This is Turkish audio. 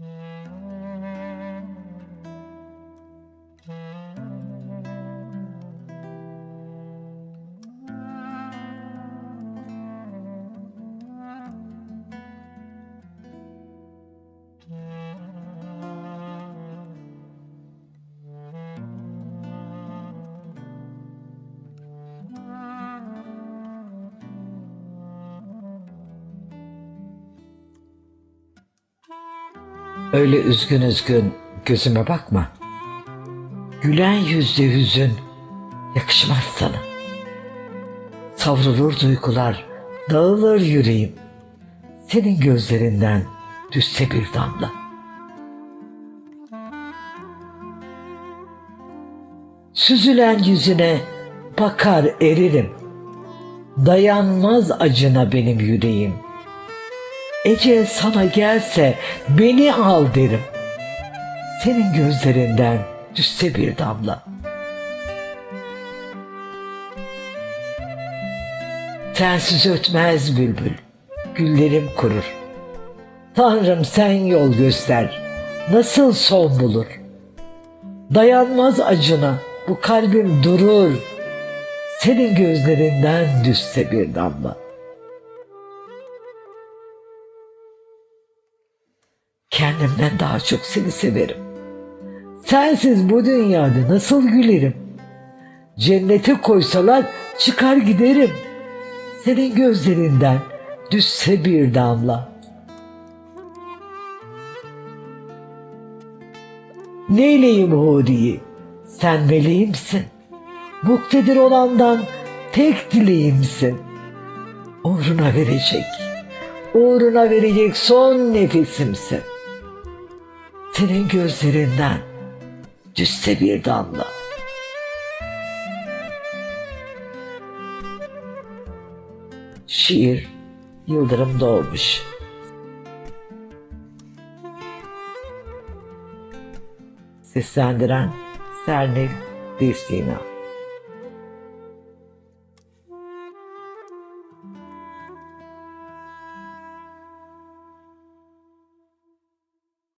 Yeah. Öyle üzgün üzgün gözüme bakma. Gülen yüzlü hüzün yakışmaz sana. Savrulur duygular, dağılır yüreğim. Senin gözlerinden düşse bir damla. Süzülen yüzüne bakar eririm. Dayanmaz acına benim yüreğim. Ece sana gelse beni al derim. Senin gözlerinden düşse bir damla. Sensiz ötmez bülbül, güllerim kurur. Tanrım sen yol göster, nasıl son bulur? Dayanmaz acına, bu kalbim durur. Senin gözlerinden düşse bir damla. Kendimden daha çok seni severim. Sensiz bu dünyada nasıl gülerim? Cennete koysalar çıkar giderim. Senin gözlerinden düşse bir damla. Neyleyim Huri'yi? Sen meleğimsin. Muktedir olandan tek dileğimsin. Uğruna verecek, uğruna verecek son nefesimsin. Senin gözlerinden düşse bir damla. Şiir Yıldırım Doğmuş Seslendiren Sernil Dilsina